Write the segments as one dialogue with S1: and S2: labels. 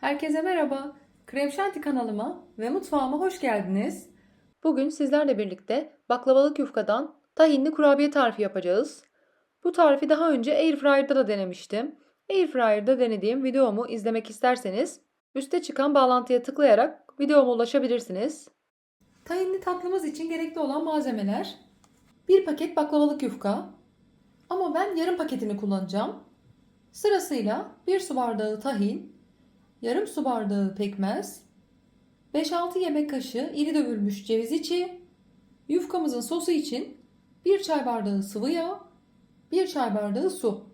S1: Herkese merhaba. Krem Şanti kanalıma ve mutfağıma hoş geldiniz. Bugün sizlerle birlikte baklavalık yufkadan tahinli kurabiye tarifi yapacağız. Bu tarifi daha önce Airfryer'da da denemiştim. Airfryer'da denediğim videomu izlemek isterseniz üste çıkan bağlantıya tıklayarak videoma ulaşabilirsiniz. Tahinli tatlımız için gerekli olan malzemeler 1 paket baklavalık yufka ama ben yarım paketini kullanacağım. Sırasıyla 1 su bardağı tahin, yarım su bardağı pekmez, 5-6 yemek kaşığı iri dövülmüş ceviz içi, yufkamızın sosu için 1 çay bardağı sıvı yağ, 1 çay bardağı su.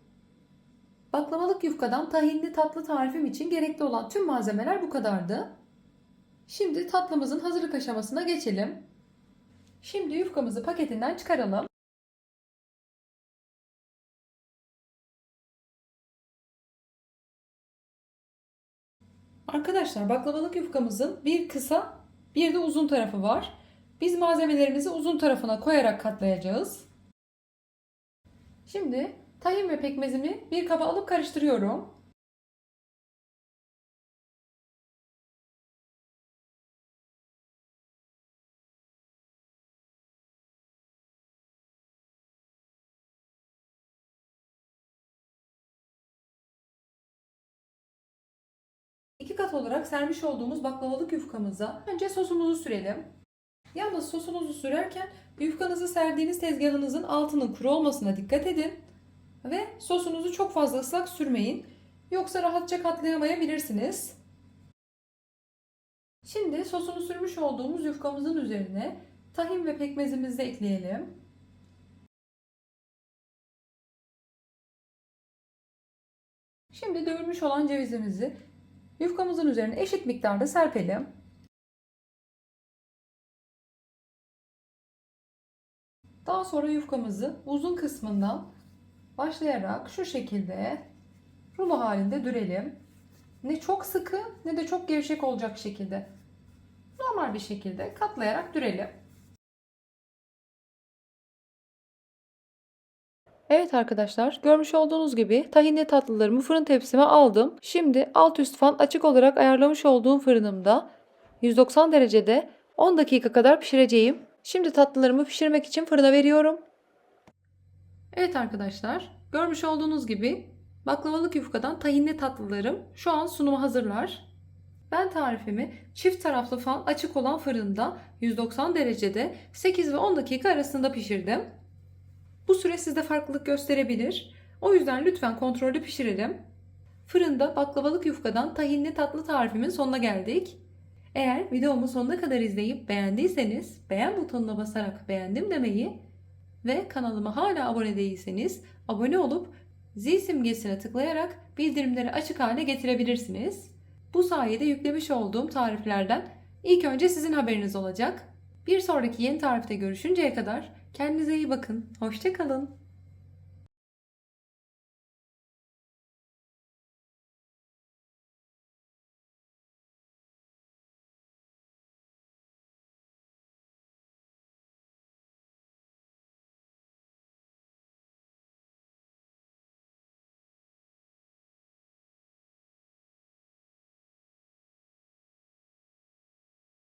S1: Baklavalık yufkadan tahinli tatlı tarifim için gerekli olan tüm malzemeler bu kadardı. Şimdi tatlımızın hazırlık aşamasına geçelim. Şimdi yufkamızı paketinden çıkaralım. Arkadaşlar baklavalık yufkamızın bir kısa bir de uzun tarafı var. Biz malzemelerimizi uzun tarafına koyarak katlayacağız. Şimdi tahin ve pekmezimi bir kaba alıp karıştırıyorum. Kat olarak sermiş olduğumuz baklavalık yufkamıza önce sosumuzu sürelim. Yalnız sosunuzu sürerken yufkanızı serdiğiniz tezgahınızın altının kuru olmasına dikkat edin. Ve sosunuzu çok fazla ıslak sürmeyin. Yoksa rahatça katlayamayabilirsiniz. Şimdi sosunu sürmüş olduğumuz yufkamızın üzerine tahin ve pekmezimizi de ekleyelim. Şimdi dövülmüş olan cevizimizi Yufkamızın üzerine eşit miktarda serpelim. Daha sonra yufkamızı uzun kısmından başlayarak şu şekilde rulo halinde dürelim. Ne çok sıkı ne de çok gevşek olacak şekilde. Normal bir şekilde katlayarak dürelim. Evet arkadaşlar görmüş olduğunuz gibi tahinli tatlılarımı fırın tepsime aldım. Şimdi alt üst fan açık olarak ayarlamış olduğum fırınımda 190 derecede 10 dakika kadar pişireceğim. Şimdi tatlılarımı pişirmek için fırına veriyorum. Evet arkadaşlar görmüş olduğunuz gibi baklavalık yufkadan tahinli tatlılarım şu an sunuma hazırlar. Ben tarifimi çift taraflı fan açık olan fırında 190 derecede 8 ve 10 dakika arasında pişirdim. Bu süre sizde farklılık gösterebilir. O yüzden lütfen kontrollü pişirelim. Fırında baklavalık yufkadan tahinli tatlı tarifimin sonuna geldik. Eğer videomu sonuna kadar izleyip beğendiyseniz beğen butonuna basarak beğendim demeyi ve kanalıma hala abone değilseniz abone olup zil simgesine tıklayarak bildirimleri açık hale getirebilirsiniz. Bu sayede yüklemiş olduğum tariflerden ilk önce sizin haberiniz olacak. Bir sonraki yeni tarifte görüşünceye kadar kendinize iyi bakın. Hoşçakalın.